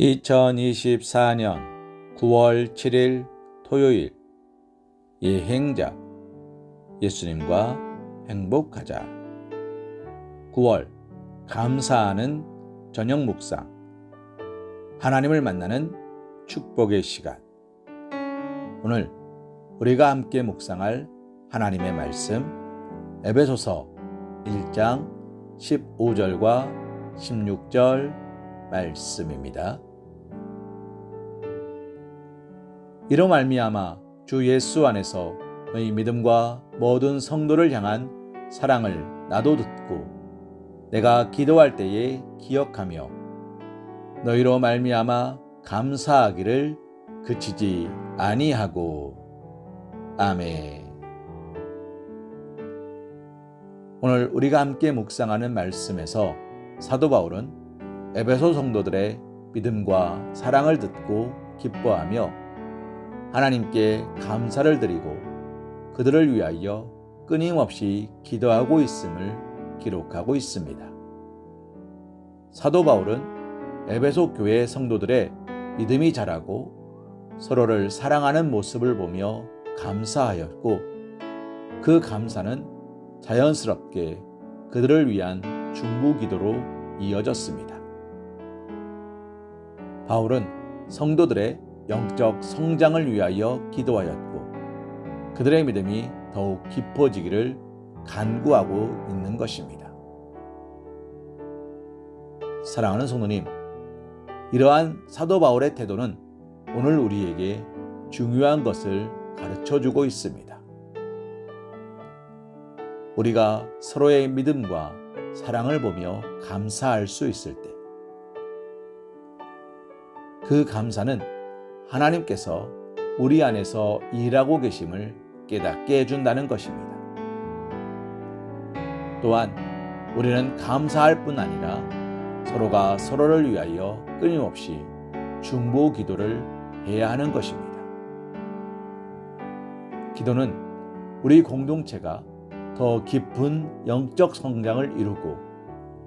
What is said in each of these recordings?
2024년 9월 7일 토요일. 예행자 예수님과 행복하자. 9월 감사하는 저녁 묵상. 하나님을 만나는 축복의 시간. 오늘 우리가 함께 묵상할 하나님의 말씀 에베소서 1장 15절과 16절 말씀입니다. 이로 말미암아 주 예수 안에서 너희 믿음과 모든 성도를 향한 사랑을 나도 듣고 내가 기도할 때에 기억하며 너희로 말미암아 감사하기를 그치지 아니하고 아멘. 오늘 우리가 함께 묵상하는 말씀에서 사도 바울은 에베소 성도들의 믿음과 사랑을 듣고 기뻐하며 하나님께 감사를 드리고 그들을 위하여 끊임없이 기도하고 있음을 기록하고 있습니다. 사도 바울은 에베소 교회 성도들의 믿음이 자라고 서로를 사랑하는 모습을 보며 감사하였고 그 감사는 자연스럽게 그들을 위한 중부 기도로 이어졌습니다. 바울은 성도들의 영적 성장을 위하여 기도하였고 그들의 믿음이 더욱 깊어지기를 간구하고 있는 것입니다. 사랑하는 성도님, 이러한 사도 바울의 태도는 오늘 우리에게 중요한 것을 가르쳐 주고 있습니다. 우리가 서로의 믿음과 사랑을 보며 감사할 수 있을 때, 그 감사는 하나님께서 우리 안에서 일하고 계심을 깨닫게 해준다는 것입니다. 또한 우리는 감사할 뿐 아니라 서로가 서로를 위하여 끊임없이 중보 기도를 해야 하는 것입니다. 기도는 우리 공동체가 더 깊은 영적 성장을 이루고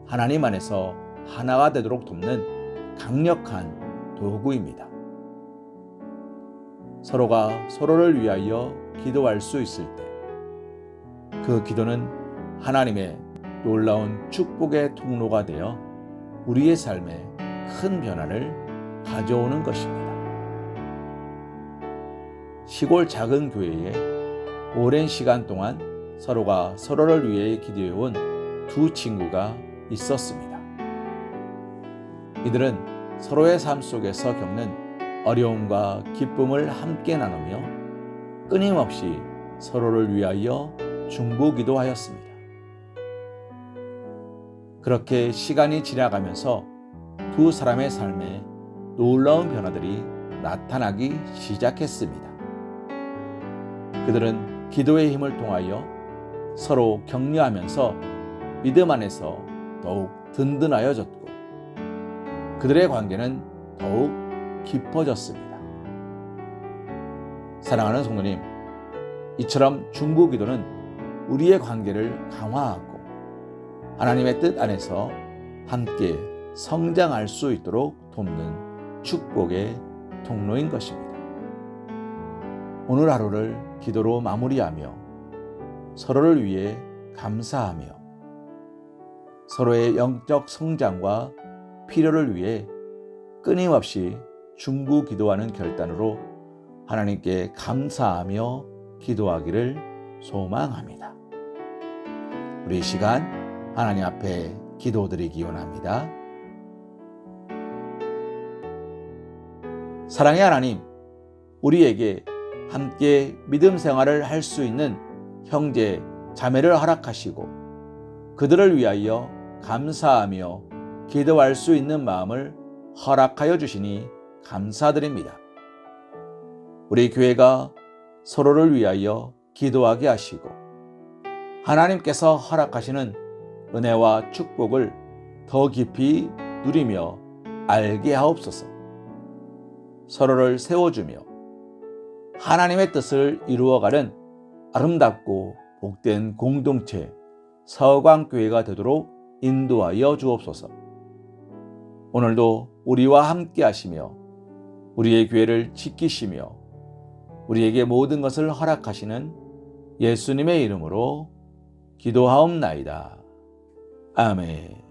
하나님 안에서 하나가 되도록 돕는 강력한 도구입니다. 서로가 서로를 위하여 기도할 수 있을 때, 그 기도는 하나님의 놀라운 축복의 통로가 되어 우리의 삶에 큰 변화를 가져오는 것입니다. 시골 작은 교회에 오랜 시간 동안 서로가 서로를 위해 기도해온 두 친구가 있었습니다. 이들은 서로의 삶 속에서 겪는 어려움과 기쁨을 함께 나누며 끊임없이 서로를 위하여 중보 기도 하였습니다. 그렇게 시간이 지나가면서 두 사람의 삶에 놀라운 변화들이 나타나기 시작했습니다. 그들은 기도의 힘을 통하여 서로 격려하면서 믿음 안에서 더욱 든든하여졌고 그들의 관계는 더욱 깊어졌습니다. 사랑하는 성도님, 이처럼 중보 기도는 우리의 관계를 강화하고 하나님의 뜻 안에서 함께 성장할 수 있도록 돕는 축복의 통로인 것입니다. 오늘 하루를 기도로 마무리하며 서로를 위해 감사하며 서로의 영적 성장과 필요를 위해 끊임없이 중부 기도하는 결단으로 하나님께 감사하며 기도하기를 소망합니다. 우리 시간 하나님 앞에 기도드리기 원합니다. 사랑의 하나님, 우리에게 함께 믿음 생활을 할 수 있는 형제, 자매를 허락하시고 그들을 위하여 감사하며 기도할 수 있는 마음을 허락하여 주시니 감사드립니다. 우리 교회가 서로를 위하여 기도하게 하시고 하나님께서 허락하시는 은혜와 축복을 더 깊이 누리며 알게 하옵소서. 서로를 세워주며 하나님의 뜻을 이루어가는 아름답고 복된 공동체 서광교회가 되도록 인도하여 주옵소서. 오늘도 우리와 함께 하시며 우리의 교회를 지키시며 우리에게 모든 것을 허락하시는 예수님의 이름으로 기도하옵나이다. 아멘.